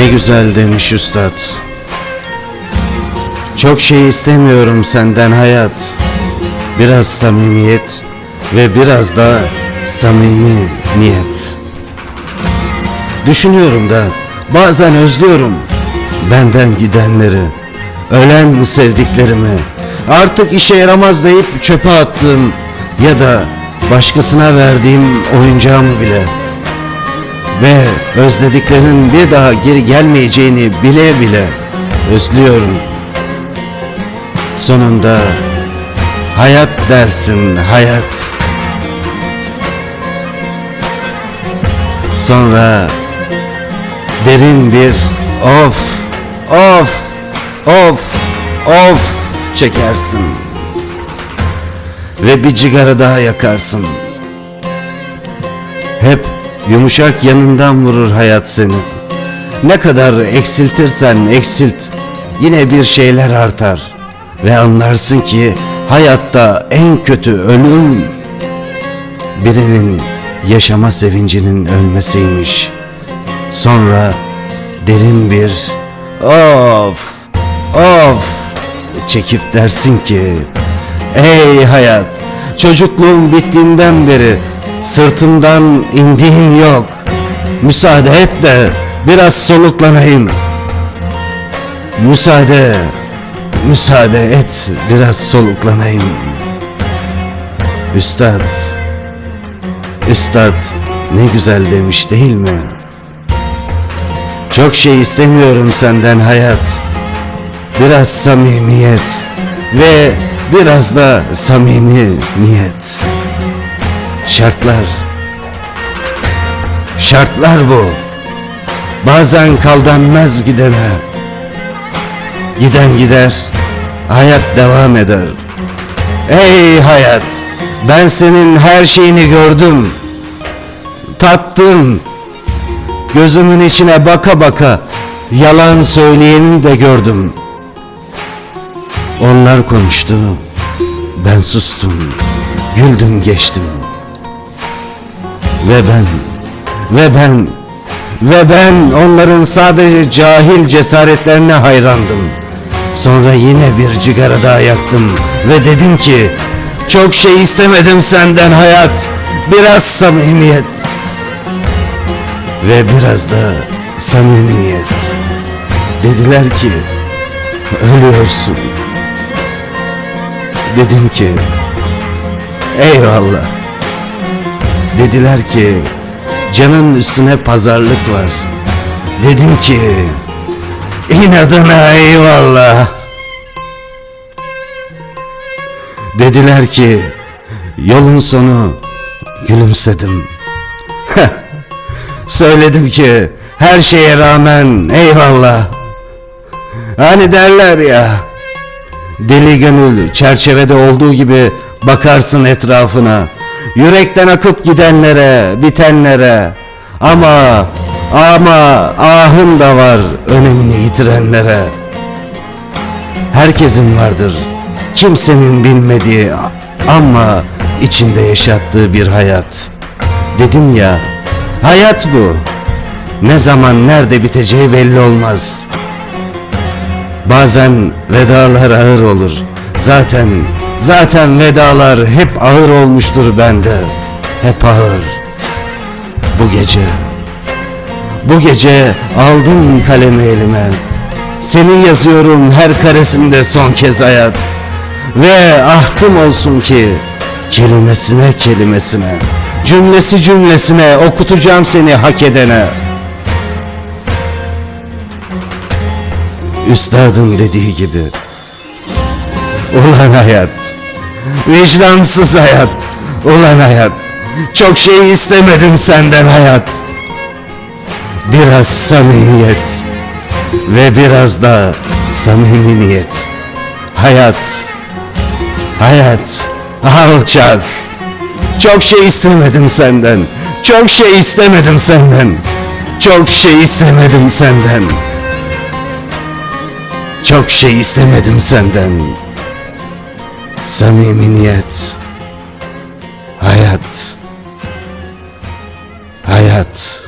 Ne güzel demiş üstad. Çok şey istemiyorum senden hayat. Biraz samimiyet ve biraz da samimi niyet. Düşünüyorum da bazen özlüyorum benden gidenleri, ölen sevdiklerimi. Artık işe yaramaz deyip çöpe attığım ya da başkasına verdiğim oyuncağımı bile ve özlediklerinin bir daha geri gelmeyeceğini bile bile özlüyorum. Sonunda hayat dersin hayat. Sonra derin bir of of of of çekersin. Ve bir cigara daha yakarsın. Hep yumuşak yanından vurur hayat seni. Ne kadar eksiltirsen eksilt yine bir şeyler artar. Ve anlarsın ki hayatta en kötü ölüm birinin yaşama sevincinin ölmesiymiş. Sonra derin bir of of çekip dersin ki ey hayat çocukluğum bittiğinden beri sırtımdan indiğin yok. Müsaade et de biraz soluklanayım. Müsaade, müsaade et biraz soluklanayım. Üstad, Üstad ne güzel demiş değil mi? Çok şey istemiyorum senden hayat. Biraz samimiyet ve biraz da samimi niyet. Şartlar. Şartlar bu. Bazen kaldanmaz gidene. Giden gider, hayat devam eder. Ey hayat, ben senin her şeyini gördüm. Tattım. Gözümün içine baka baka yalan söyleyenini de gördüm. Onlar konuştu. Ben sustum. Güldüm geçtim. Ve ben, ve ben, ve ben onların sadece cahil cesaretlerine hayrandım. Sonra yine bir cigara daha yaktım ve dedim ki çok şey istemedim senden hayat. Biraz samimiyet. Ve biraz da samimiyet. Dediler ki ölüyorsun. Dedim ki eyvallah. Dediler ki canın üstüne pazarlık var. Dedim ki inadına eyvallah. Dediler ki yolun sonu gülümsedim. Söyledim ki her şeye rağmen eyvallah. Hani derler ya deli gönül çerçevede olduğu gibi bakarsın etrafına. Yürekten akıp gidenlere, bitenlere ama ama ahın da var önemini yitirenlere. Herkesin vardır kimsenin bilmediği ama içinde yaşattığı bir hayat. Dedim ya hayat bu. Ne zaman nerede biteceği belli olmaz. Bazen vedalar ağır olur. Zaten zaten vedalar hep ağır olmuştur bende. Hep ağır. Bu gece bu gece aldım kalemi elime. Seni yazıyorum her karesinde son kez hayat. Ve ahtım olsun ki kelimesine kelimesine, cümlesi cümlesine okutacağım seni hak edene. Üstadın dediği gibi. Ulan hayat, vicdansız hayat, ulan hayat. Çok şey istemedim senden hayat. Biraz samimiyet ve biraz da samimi niyet. Hayat, hayat, alçak. Çok şey istemedim senden. Çok şey istemedim senden. Çok şey istemedim senden. Çok şey istemedim senden. Samimi niyet. Hayat. Hayat.